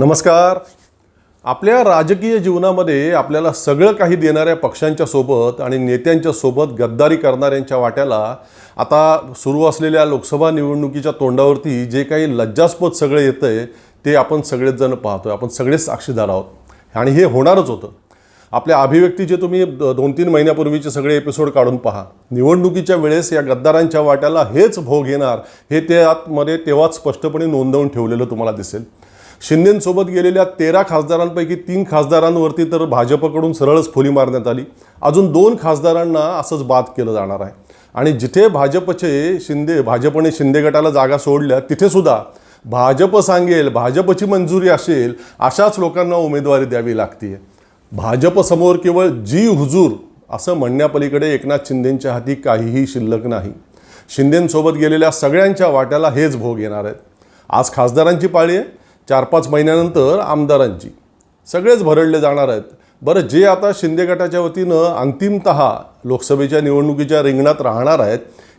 नमस्कार. आपल्या राजकीय जीवनामध्ये आपल्याला सगळं काही देणाऱ्या पक्षांच्या सोबत आणि नेत्यांच्या सोबत गद्दारी करणाऱ्यांच्या वाट्याला आता सुरू असलेल्या लोकसभा निवडणुकीच्या तोंडावरती जे काही लज्जास्पद सगळं येतं आहे ते आपण सगळेच जण पाहतोय. आपण सगळेच साक्षीदार आहोत. आणि हे होणारच होतं. आपल्या अभिव्यक्तीचे तुम्ही दोन तीन महिन्यापूर्वीचे सगळे एपिसोड काढून पहा. निवडणुकीच्या वेळेस या गद्दारांच्या वाट्याला हेच भोग येणार हे त्यामध्ये तेव्हाच स्पष्टपणे नोंदवून ठेवलेलं तुम्हाला दिसेल. शिंदेंसोबत गेलेल्या तेरा खासदारांपैकी तीन खासदारांवरती तर भाजपकडून सरळच फुली मारण्यात आली. अजून दोन खासदारांना असंच बाद केलं जाणार आहे. आणि जिथे भाजपचे शिंदे भाजपने शिंदे गटाला जागा सोडल्या तिथेसुद्धा भाजप सांगेल भाजपची मंजुरी असेल अशाच लोकांना उमेदवारी द्यावी लागते भाजपसमोर केवळ जी हुजूर असं म्हणण्यापलीकडे एकनाथ शिंदेंच्या हाती काहीही शिल्लक नाही. शिंदेंसोबत गेलेल्या सगळ्यांच्या वाट्याला हेच भोग येणार आहेत. आज खासदारांची पाळी आहे. चार पाच महिन्यानंतर आमदारांची. सगळेच भरडले जाणार आहेत. बरं जे आता शिंदे गटाच्या वतीनं अंतिमत लोकसभेच्या निवडणुकीच्या रिंगणात राहणार आहेत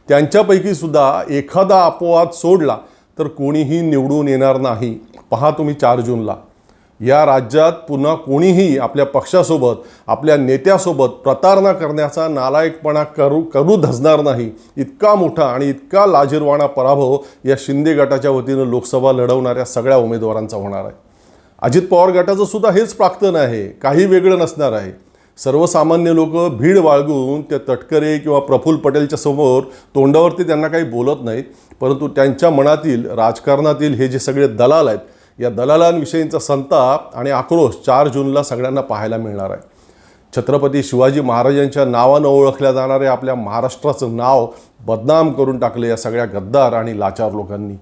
त्यांच्यापैकी सुद्धा एखादा अपवाद सोडला तर कोणीही निवडून येणार नाही. पहा तुम्ही चार जूनला. या राज्यात पुन्हा कोणीही आपल्या पक्षासोबत आपल्या नेत्यासोबत प्रतारणा करण्याचा नालायकपणा करू करू धजणार नाही. इतका मोठा आणि इतका लाजीरवाणा पराभव या शिंदे गटाच्या वतीनं लोकसभा लढवणाऱ्या सगळ्या उमेदवारांचा होणार आहे. अजित पवार गटाचं सुद्धा हेच प्राक्तन आहे. काही वेगळं नसणार आहे. सर्वसामान्य लोक भीड बाळगून ते तटकरे किंवा प्रफुल्ल पटेलच्या समोर तोंडावरती त्यांना काही बोलत नाहीत परंतु त्यांच्या मनातील राजकारणातील हे जे सगळे दलाल आहेत या दलालांविषयींचा संताप आणि आक्रोश चार जूनला सगळ्यांना पाहायला मिळणार आहे. छत्रपती शिवाजी महाराजांच्या नावानं ओळखल्या जाणाऱ्या आपल्या महाराष्ट्राचं नाव बदनाम करून टाकले या सगळ्या गद्दार आणि लाचार लोकांनी.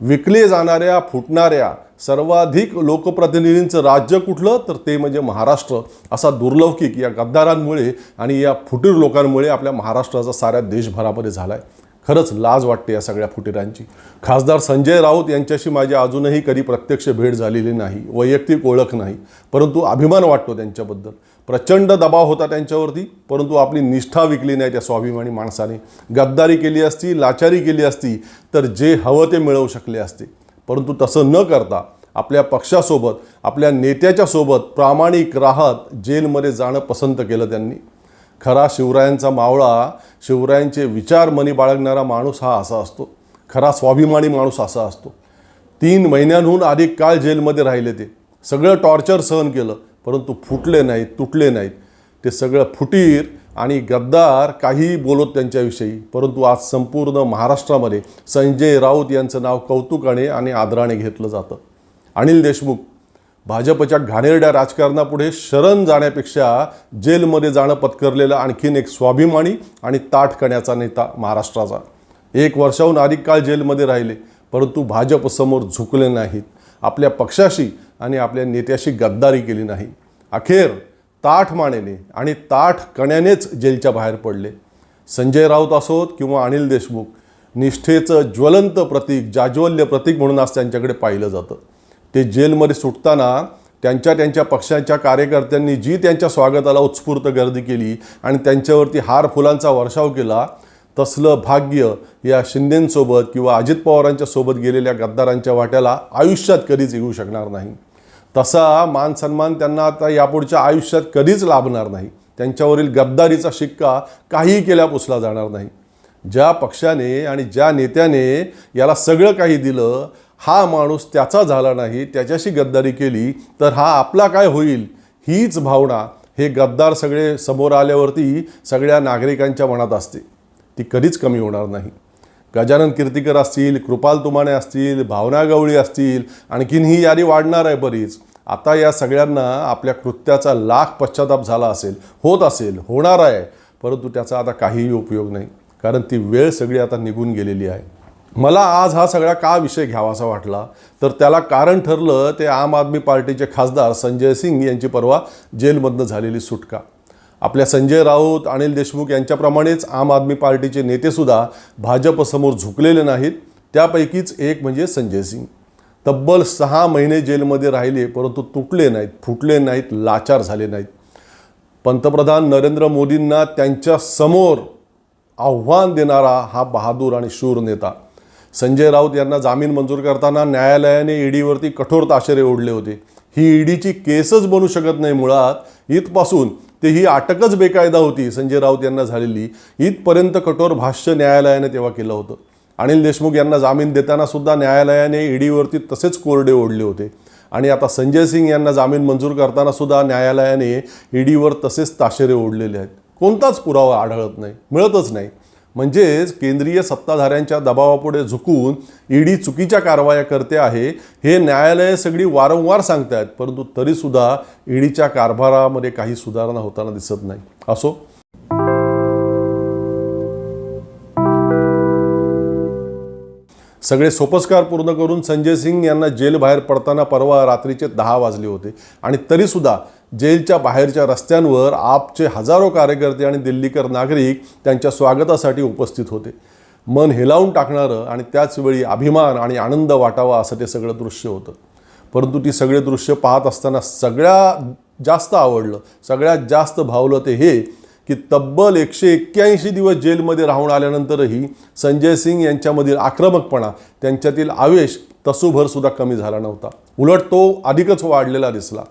विकले जाणाऱ्या फुटणाऱ्या सर्वाधिक लोकप्रतिनिधींचं राज्य कुठलं? तर ते म्हणजे महाराष्ट्र. असा दुर्लौकिक या गद्दारांमुळे आणि या फुटीर लोकांमुळे आपल्या महाराष्ट्राचा साऱ्या देशभरामध्ये झाला आहे खरंच लाज वाटते या सगळ्या फुटीरांची. खासदार संजय राऊत यांच्याशी माझी अजूनही कधी प्रत्यक्ष भेट झालेली नाही वैयक्तिक ओळख नाही परंतु अभिमान वाटतो त्यांच्याबद्दल. प्रचंड दबाव होता त्यांच्यावरती परंतु आपली निष्ठा विकली नाही त्या स्वाभिमानी माणसाने. गद्दारी केली असती लाचारी केली असती तर जे हवं ते मिळवू शकले असते. परंतु तसं न करता आपल्या पक्षासोबत आपल्या नेत्याच्या सोबत प्रामाणिक राहत जेलमध्ये जाणं पसंत केलं त्यांनी. खरा शिवरायांचा मावळा शिवरायांचे विचार मनी बाळगणारा माणूस हा असा असतो. खरा स्वाभिमानी माणूस असा असतो. तीन महिन्यांहून अधिक काळ जेलमध्ये राहिले ते. सगळं टॉर्चर सहन केलं परंतु फुटले नाहीत तुटले नाहीत. ते सगळं फुटीर आणि गद्दार काहीही बोलत त्यांच्याविषयी परंतु आज संपूर्ण महाराष्ट्रामध्ये संजय राऊत यांचं नाव कौतुकाने आणि आदराने घेतलं जातं. अनिल देशमुख भाजपच्या घाणेरड्या राजकारणापुढे शरण जाण्यापेक्षा जेलमध्ये जाणं पत्करलेला आणखीन एक स्वाभिमानी आणि ताठकण्याचा नेता महाराष्ट्राचा. एक वर्षाहून अधिक काळ जेलमध्ये राहिले परंतु भाजपसमोर झुकले नाहीत. आपल्या पक्षाशी आणि आपल्या नेत्याशी गद्दारी केली नाही. अखेर ताठ मानेने आणि ताठ कण्यानेच जेलच्या बाहेर पडले. संजय राऊत असोत किंवा अनिल देशमुख निष्ठेचं ज्वलंत प्रतीक जाज्वल्य प्रतीक म्हणून आज त्यांच्याकडे पाहिलं जातं. ते जेलमध्ये सुटताना त्यांच्या त्यांच्या पक्षाच्या कार्यकर्त्यांनी जी त्यांच्या स्वागताला उत्स्फूर्त गर्दी केली आणि त्यांच्यावरती हार फुलांचा वर्षाव केला तसलं भाग्य या शिंदेंसोबत किंवा अजित पवारांच्या सोबत गेलेल्या गद्दारांच्या वाट्याला आयुष्यात कधीच येऊ शकणार नाही. तसा मान सन्मान त्यांना आता यापुढच्या आयुष्यात कधीच लाभणार नाही. त्यांच्यावरील गद्दारीचा शिक्का काहीही केल्या पुसला जाणार नाही. ज्या पक्षाने आणि ज्या नेत्याने याला सगळं काही दिलं हा माणूस त्याचा झाला नाही त्याच्याशी गद्दारी केली तर हा आपला काय होईल? हीच भावना हे गद्दार सगळे समोर आल्यावरती सगळ्या नागरिकांच्या मनात असते. ती कधीच कमी होणार नाही. गजानन कीर्तिकर असतील कृपाल तुमाने असतील भावना गवळी असतील आणखीन ही यादी वाढणार आहे बरीच. आता या सगळ्यांना आपल्या कृत्याचा लाख पश्चाताप झाला असेल होत असेल होणार आहे. परंतु त्याचा आता काहीही उपयोग नाही. कारण ती वेळ सगळी आता निघून गेलेली आहे. मला आज हा सगळा का विषय घ्यावासा वाटला? तर त्याला कारण ठरलं ते आम आदमी पार्टीचे खासदार संजय सिंग यांची परवा जेलमधनं झालेली सुटका. आपल्या संजय राऊत अनिल देशमुख यांच्याप्रमाणेच आम आदमी पार्टीचे नेतेसुद्धा भाजपसमोर झुकलेले नाहीत. त्यापैकीच एक म्हणजे संजय सिंग. तब्बल सहा महिने जेलमध्ये राहिले परंतु तुटले नाहीत फुटले नाहीत लाचार झाले नाहीत. पंतप्रधान नरेंद्र मोदींना त्यांच्यासमोर आव्हान देणारा हा बहादूर आणि शूर नेता. संजय राऊत यांना जामीन मंजूर करताना न्यायालयाने ईडीवरती कठोर ताशेरे ओढले होते. ही ईडीची केसच बनू शकत नाही मुळात. इथपासून ते ही अटकच बेकायदा होती संजय राऊत यांना झालेली. इथपर्यंत कठोर भाष्य न्यायालयाने तेव्हा केलं होतं. अनिल देशमुख यांना जामीन देताना सुद्धा न्यायालयाने ईडीवरती तसेच कोरडे ओढले होते. आणि आता संजय सिंग यांना जामीन मंजूर करताना सुद्धा न्यायालयाने ईडीवर तसेच ताशेरे ओढलेले आहेत. कोणताच पुरावा आढळत नाही मिळतच नाही. म्हणजेच केंद्रीय सत्ताधाऱ्यांच्या दबावापुढे झुकून ईडी चुकीच्या कारवाया करते आहे हे न्यायालय सगळी वारंवार सांगतायत परंतु तरीसुद्धा ईडीच्या कारभारामध्ये काही सुधारणा होताना दिसत नाही. असो. सगळे सोपस्कार पूर्ण करून संजय सिंग यांना जेलबाहेर पडताना परवा रात्रीचे दहा वाजले होते आणि तरीसुद्धा जेलच्या बाहेरच्या रस्त्यांवर आपचे हजारो कार्यकर्ते आणि दिल्लीकर नागरिक त्यांच्या स्वागतासाठी उपस्थित होते. मन हेलावून टाकणारं आणि त्याचवेळी अभिमान आणि आनंद वाटावा असं ते सगळं दृश्य होतं. परंतु ती सगळे दृश्य पाहत असताना सगळ्या जास्त आवडलं. सगळ्यात जास्त भावलं ते हे की तब्बल एकशे एक्क्याऐंशी दिवस जेलमध्ये राहून आल्यानंतरही संजय सिंग यांच्यामधील आक्रमकपणा त्यांच्यातील आवेश तसूभरसुद्धा कमी झाला नव्हता. उलट तो अधिकच वाढलेला दिसला.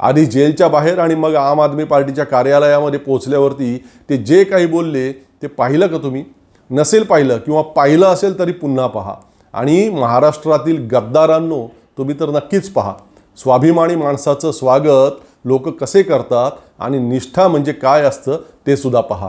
आधी जेलच्या बाहेर आणि मग आम आदमी पार्टीच्या कार्यालयामध्ये पोहोचल्यावरती ते जे काही बोलले ते पाहिलं का तुम्ही? नसेल पाहिलं किंवा पाहिलं असेल तरी पुन्हा पहा. आणि महाराष्ट्रातील गद्दारांनो तुम्ही तर नक्कीच पहा. स्वाभिमानी माणसाचं स्वागत लोक कसे करतात आणि निष्ठा म्हणजे काय असतं ते सुद्धा पहा.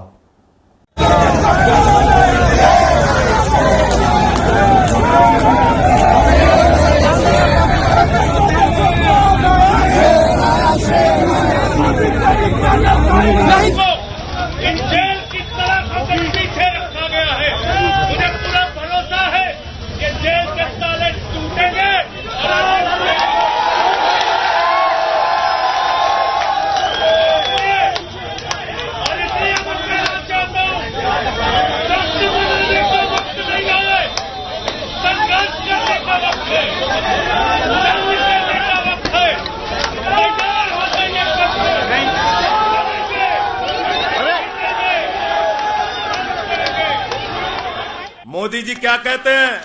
क्या कहते हैं?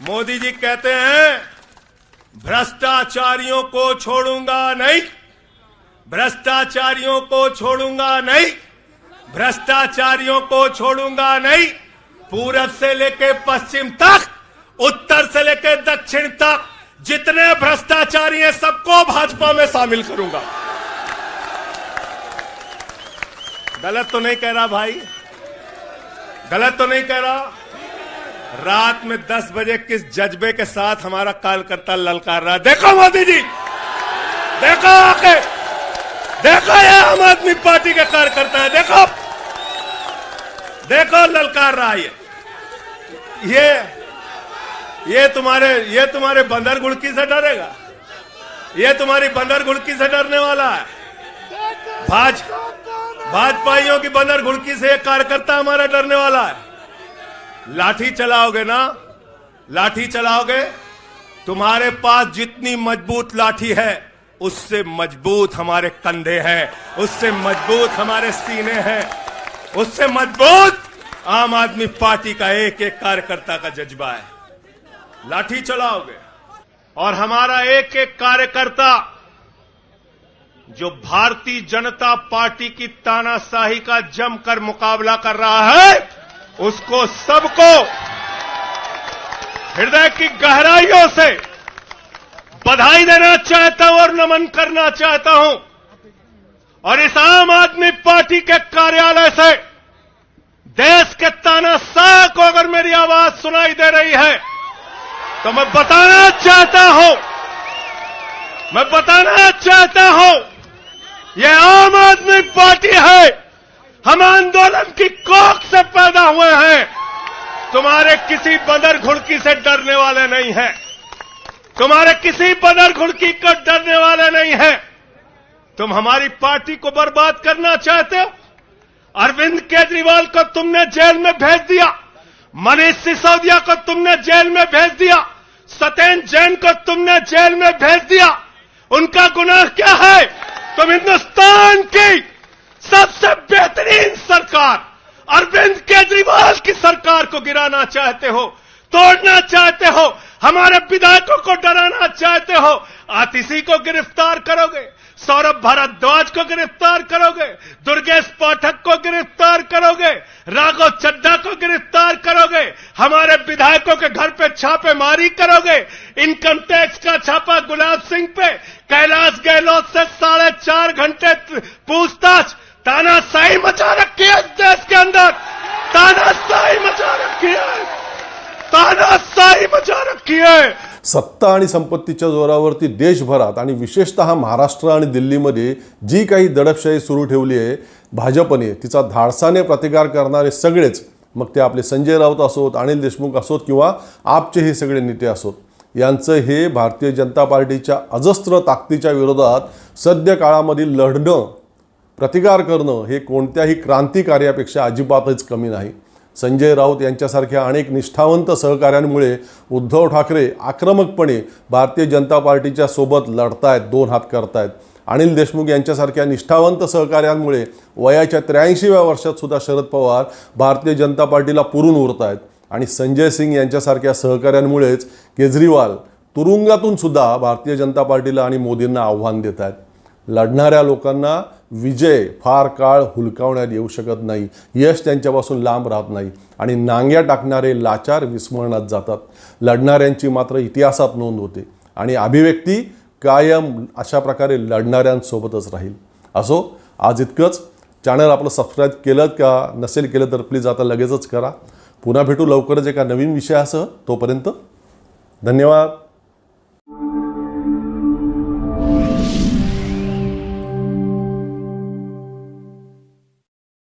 मोदी जी कहते हैं, भ्रष्टाचारियों को छोड़ूँगा नहीं, भ्रष्टाचारियों को छोड़ूँगा नहीं, भ्रष्टाचारियों को छोड़ूँगा नहीं, पूरब से लेके पश्चिम तक, उत्तर से लेके दक्षिण तक, जितने भ्रष्टाचारी हैं सबको भाजपा में शामिल करूँगा. गलत तो नहीं कह रहा भाई। गलत तो नहीं कह रहा। रात में 10 बजे किस जज्बे के साथ हमारा कार्यकर्ता ललकार रहा। देखो मोदी जी! देखो आके! देखो ये आम आदमी पार्टी के कार्यकर्ता है, देखो! देखो ललकार रहा ये। ये ये तुम्हारे ये तुम्हारे बंदर गुड़की से डरेगा। ये तुम्हारी बंदर गुड़की से डरने वाला है। भाज, भाजपाइयों की बंदर घुड़की से एक कार्यकर्ता हमारा डरने वाला है। लाठी चलाओगे ना? लाठी चलाओगे? तुम्हारे पास जितनी मज़बूत लाठी है, उससे मज़बूत हमारे कंधे हैं, उससे मज़बूत हमारे सीने हैं, उससे मज़बूत आम आदमी पार्टी का एक एक कार्यकर्ता का जज्बा है। लाठी चलाओगे। और हमारा एक एक कार्यकर्ता जो भारतीय जनता पार्टी की तानाशाही का जमकर मुकाबला कर रहा है उसको सबको हृदय की गहराइयों से बधाई देना चाहता हूँ और नमन करना चाहता हूँ। और इस आम आदमी पार्टी के कार्यालय से देश के ताना तानाशाह को अगर मेरी आवाज़ सुनाई दे रही है तो मैं बताना चाहता हूँ, मैं बताना चाहता हूँ यह आम आदमी पार्टी है। हम आंदोलन की कोख से पैदा हुए हैं। तुम्हारे किसी बदर घुड़की से डरने वाले नहीं हैं। तुम्हारे किसी बदर घुड़की को डरने वाले नहीं हैं। तुम हमारी पार्टी को बर्बाद करना चाहते हो? अरविंद केजरीवाल को तुमने जेल में भेज दिया। मनीष सिसोदिया को तुमने जेल में भेज दिया। सत्येन जैन को तुमने जेल में भेज दिया। उनका गुनाह क्या है? तुम हिंदुस्तान की सबसे बेहतरीन सरकार, अरविंद केजरीवाल की सरकार को गिराना चाहते हो, तोड़ना चाहते हो, हमारे विधायकों को डराना चाहते हो आतिशी को गिरफ़्तार करोगे, सौरभ भारद्वाज को गिरफ़्तार करोगे, दुर्गेश पाठक को गिरफ़्तार करोगे, राघव चड्ढा को गिरफ़्तार करोगे, हमारे विधायकों के घर पे छापेमारी करोगे, इनकम टैक्स का छापा गुलाब सिंह पे, कैलाश गहलोत से साढ़े चार घंटे पूछताछ तानाशाही मचा रखी है इस देश के अंदर। तानाशाही मचा रखी है। तानाशाही मचा रखी है। सत्ता आणि संपत्तीच्या जोरावरती देशभरात आणि विशेषतः महाराष्ट्र आणि दिल्लीमध्ये जी काही दडपशाही सुरू ठेवली आहे भाजपने तिचा धाडसाने प्रतिकार करणारे सगळेच मग ते आपले संजय राऊत असोत अनिल देशमुख असोत किंवा आपचे हे सगळे नेते असोत यांचं हे भारतीय जनता पार्टीच्या अजस्त्र ताकदीच्या विरोधात सद्य काळामधील लढणं प्रतिकार करणं हे कोणत्याही क्रांतिकार्यापेक्षा अजिबातच कमी नाही. संजय राऊत यांच्यासारख्या अनेक निष्ठावंत सहकाऱ्यांमुळे उद्धव ठाकरे आक्रमकपणे भारतीय जनता पार्टीच्या सोबत लढतायत दोन हात करतायत. अनिल देशमुख यांच्यासारख्या निष्ठावंत सहकाऱ्यांमुळे वयाच्या त्र्याऐंशीव्या वर्षात सुद्धा शरद पवार भारतीय जनता पार्टीला पुरून उरत आहेत आणि संजय सिंग यांच्यासारख्या सहकाऱ्यांमुळेच केजरीवाल तुरुंगातून सुद्धा भारतीय जनता पार्टीला आणि मोदींना आव्हान देत आहेत लढणाऱ्या लोकांना विजय फार काळ हुलकावण्यात येऊ शकत नाही. यश त्यांच्यापासून लांब राहत नाही. आणि नांग्या टाकणारे लाचार विस्मरणात जातात. लढणाऱ्यांची मात्र इतिहासात नोंद होते. आणि अभिव्यक्ती कायम अशा प्रकारे लढणाऱ्यांसोबतच राहील. असो आज इतकंच. चॅनल आपलं सबस्क्राईब केलं का नसेल केलं तर प्लीज आता लगेचच करा. पुन्हा भेटू लवकरच एका नवीन विषयासह. तोपर्यंत धन्यवाद.